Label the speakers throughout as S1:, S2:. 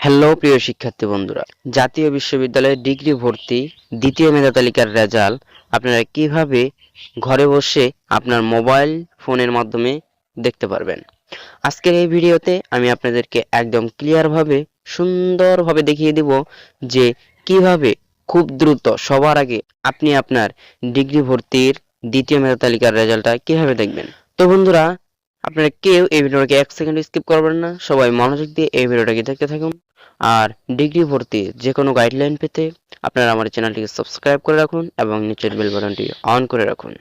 S1: Hello প্রিয় শিক্ষার্থী বন্ধুরা। জাতীয় বিশ্ববিদ্যালয়ের ডিগ্রি ভর্তি দ্বিতীয় মেধা তালিকার রেজাল্ট আপনারা কীভাবে ঘরে বসে আপনার মোবাইল ফোনের মাধ্যমে দেখতে পারবেন? আজকের এই ভিডিওতে আমি আপনাদেরকে একদম ক্লিয়ারভাবে সুন্দরভাবে দেখিয়ে দিব যে কীভাবে খুব দ্রুত সবার আগে আপনি আপনার ডিগ্রি ভর্তির দ্বিতীয় মেধা তালিকার রেজাল্টটা কীভাবে দেখবেন। তো বন্ধুরা আপনারা কেউ এই ভিডিওটাকে এক সেকেন্ড স্কিপ করবেন না। সবাই মনোযোগ দিয়ে এই ভিডিওটাকে দেখতে থাকুন। আর ডিগ্রি ভর্তি যে কোনো গাইডলাইন পেতে আপনারা আমার চ্যানেলটিকে সাবস্ক্রাইব করে রাখুন এবং নিচের বেল বাটনটি অন করে রাখুন।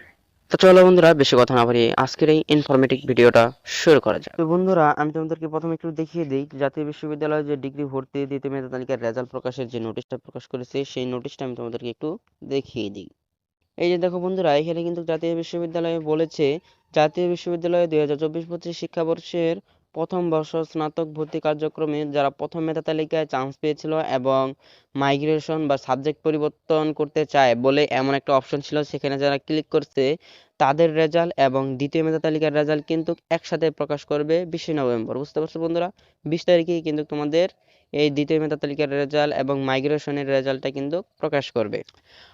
S1: তো চলো বন্ধুরা, বেশি কথা না বাড়িয়ে আজকের এই ইনফরমেটিভ ভিডিওটা শুরু করা যাক। তো বন্ধুরা, আমি তোমাদেরকে প্রথমে একটু দেখিয়ে দিই, জাতীয় বিশ্ববিদ্যালয়ে যে ডিগ্রি ভর্তি দ্বিতীয় মেধা তালিকার রেজাল্ট প্রকাশের যে নোটিশটা প্রকাশ করেছে, সেই নোটিশটা আমি তোমাদেরকে একটু দেখিয়ে দিই। এই যে দেখো বন্ধুরা, এখানে কিন্তু জাতীয় বিশ্ববিদ্যালয়ে বলেছে, জাতীয় বিশ্ববিদ্যালয়ে দুই হাজার চব্বিশ পঁচিশ শিক্ষাবর্ষের প্রথম বর্ষ স্নাতক ভর্তি কার্যক্রমে যারা প্রথম মেধা তালিকায় চান্স পেয়েছিল এবং মাইগ্রেশন বা সাবজেক্ট পরিবর্তন করতে চায় বলে এমন একটা অপশন ছিল, সেখানে যারা ক্লিক করছে, তাদের রেজাল্ট এবং দ্বিতীয় মেধা তালিকার রেজাল্ট কিন্তু একসাথে প্রকাশ করবে বিশে নভেম্বর। বুঝতে পারছ বন্ধুরা? বিশ তারিখেই কিন্তু তোমাদের এই দ্বিতীয় মেধা তালিকার রেজাল্ট এবং মাইগ্রেশনের রেজাল্টটা কিন্তু প্রকাশ করবে।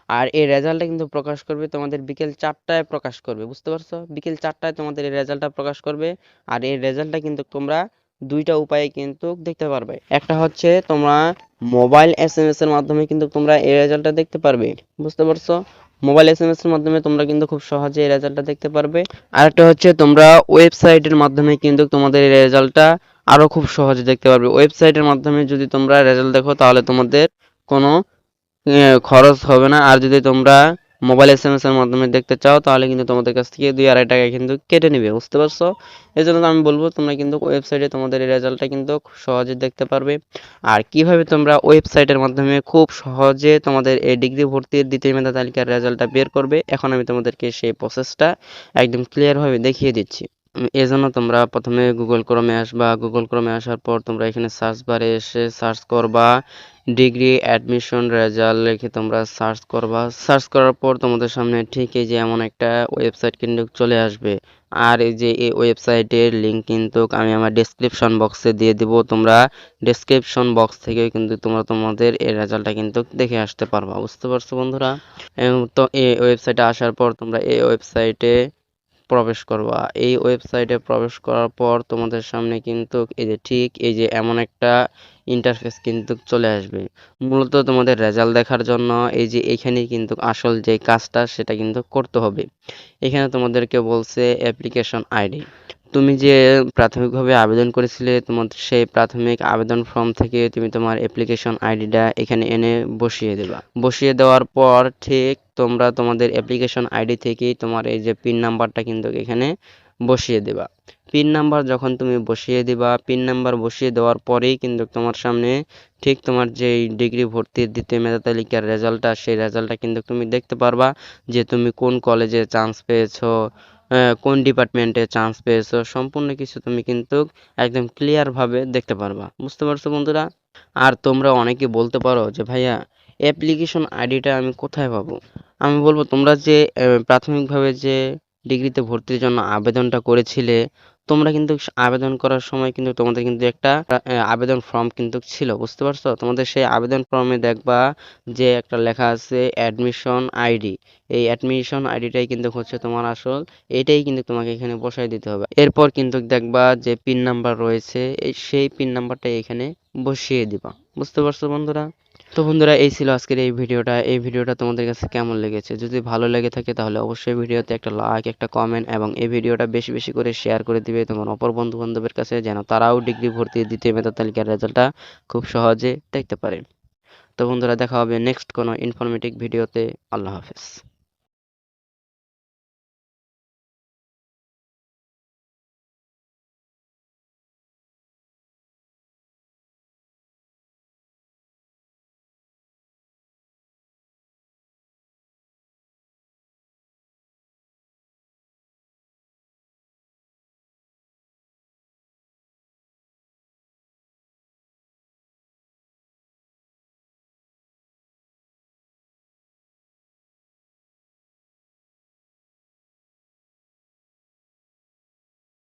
S1: আর এই রেজাল্টটা কিন্তু প্রকাশ করবে তোমাদের বিকেল চারটায় প্রকাশ করবে, বুঝতে পারছ? বিকেল চারটায় তোমাদের এই রেজাল্টটা প্রকাশ করবে আর এই রেজাল্টটা কিন্তু তোমরা দুইটা উপায়ে কিন্তু দেখতে পারবে। একটা হচ্ছে তোমরা মোবাইল এস এম এস এর মাধ্যমে কিন্তু তোমরা এই রেজাল্টটা দেখতে পারবে, বুঝতে পারছ? মোবাইল এস এম এর মাধ্যমে তোমরা কিন্তু খুব সহজে এই রেজাল্টটা দেখতে পারবে। আরেকটা হচ্ছে তোমরা ওয়েবসাইটের মাধ্যমে কিন্তু তোমাদের এই রেজাল্টটা আরও খুব সহজে দেখতে পারবে। ওয়েবসাইটের মাধ্যমে যদি তোমরা রেজাল্ট দেখো তাহলে তোমাদের কোনো খরচ হবে না। আর যদি তোমরা মোবাইল এস এম এস এর মাধ্যমে দেখতে চাও, তাহলে কিন্তু তোমাদের কাছ থেকে দুই আড়াই টাকা কিন্তু কেটে নেবে, বুঝতে পারছ? এই জন্য আমি বলব, তোমরা কিন্তু ওয়েবসাইটে তোমাদের এই রেজাল্টটা কিন্তু খুব সহজে দেখতে পারবে। আর কীভাবে তোমরা ওয়েবসাইটের মাধ্যমে খুব সহজে তোমাদের এই ডিগ্রি ভর্তির দ্বিতীয় মেধা তালিকার রেজাল্টটা বের করবে, এখন আমি তোমাদেরকে সেই প্রসেসটা একদম ক্লিয়ারভাবে দেখিয়ে দিচ্ছি। উম, এই জন্য তোমরা প্রথমে গুগল ক্রমে আসবা। গুগল ক্রমে আসার পর তোমরা এখানে সার্চ বারে এসে সার্চ করবা। ডিগ্রি অ্যাডমিশন রেজাল্ট লিখে তোমরা সার্চ করবা। সার্চ করার পর তোমাদের সামনে ঠিক এই যে এমন একটা ওয়েবসাইট কিন্তু চলে আসবে। আর এই যে এই ওয়েবসাইটের লিংক কিন্তু আমি আমার ডেসক্রিপশন বক্সে দিয়ে দিব। তোমরা ডেসক্রিপশন বক্স থেকে কিন্তু তোমরা তোমাদের এই রেজাল্টটা কিন্তু দেখে আসতে পারবা। বুঝতে পারছ বন্ধুরা? তো এই ওয়েবসাইটে আসার পর তোমরা এই ওয়েবসাইটে প্রবেশ করবা। এই ওয়েবসাইটে প্রবেশ করার পর তোমাদের সামনে কিন্তু এই যে ঠিক এই যে এমন একটা ইন্টারফেস কিন্তু চলে আসবে। মূলত তোমাদের রেজাল্ট দেখার জন্য এই যে এখানে কিন্তু আসল যে কাজটা সেটা কিন্তু করতে হবে। এখানে তোমাদেরকে বলছে অ্যাপ্লিকেশন আইডি তুমি যে প্রাথমিকভাবে আবেদন করেছিলে তোমার সেই প্রাথমিক আবেদন ফর্ম থেকে তুমি তোমার অ্যাপ্লিকেশন আইডিটা এখানে এনে বসিয়ে দেবা। বসিয়ে দেওয়ার পর ঠিক তোমরা তোমাদের অ্যাপ্লিকেশন আইডি থেকেই তোমার এই যে পিন নাম্বারটা কিন্তু এখানে বসিয়ে দেবা। পিন নাম্বার যখন তুমি বসিয়ে দিবা পিন নাম্বার বসিয়ে দেওয়ার পরেই কিন্তু তোমার সামনে ঠিক তোমার যে ডিগ্রি ভর্তির দ্বিতীয় মেধা তালিকার রেজাল্টটা সেই রেজাল্টটা কিন্তু তুমি দেখতে পারবা যে তুমি কোন কলেজে চান্স পেয়েছ কোন ডিপার্টমেন্টে চান্স পেয়েছ, সম্পূর্ণ কিছু তুমি কিন্তু একদম ক্লিয়ার ভাবে দেখতে পারবা। বুঝতে পারছ বন্ধুরা? আর তোমরা অনেকে বলতে পারো যে, ভাইয়া অ্যাপ্লিকেশন আইডিটা আমি কোথায় পাবো? আমি বলব, তোমরা যে প্রাথমিকভাবে যে ডিগ্রিতে ভর্তির জন্য আবেদনটা করেছিলে তোমরা কিন্তু আবেদন করার সময় কিন্তু তোমাদের কিন্তু একটা আবেদন ফর্ম কিন্তু ছিল, বুঝতে পারছ? তোমাদের সেই আবেদন ফর্মে দেখবা যে একটা লেখা আছে অ্যাডমিশন আইডি এই অ্যাডমিশন আইডিটাই কিন্তু হচ্ছে তোমার আসল, এটাই কিন্তু তোমাকে এখানে বসাই দিতে হবে। এরপর কিন্তু দেখবা যে পিন নাম্বার রয়েছে সেই পিন নাম্বারটা এখানে বসিয়ে দিবা, বুঝতে পারছ বন্ধুরা? তো বন্ধুরা, এই ছিল আজকের এই ভিডিওটা। এই ভিডিওটা তোমাদের কাছে কেমন লেগেছে? যদি ভালো লেগে থাকে তাহলে অবশ্যই ভিডিওতে একটা লাইক একটা কমেন্ট এবং এই ভিডিওটা বেশি বেশি করে শেয়ার করে দিবে তোমার অপর বন্ধু বান্ধবের কাছে, যেন তারাও ডিগ্রি ভর্তি দ্বিতীয় মেধা তালিকার রেজাল্টটা খুব সহজে দেখতে পারে। তো বন্ধুরা, দেখা হবে নেক্সট কোনো ইনফরমেটিভ ভিডিওতে আল্লাহ হাফেজ।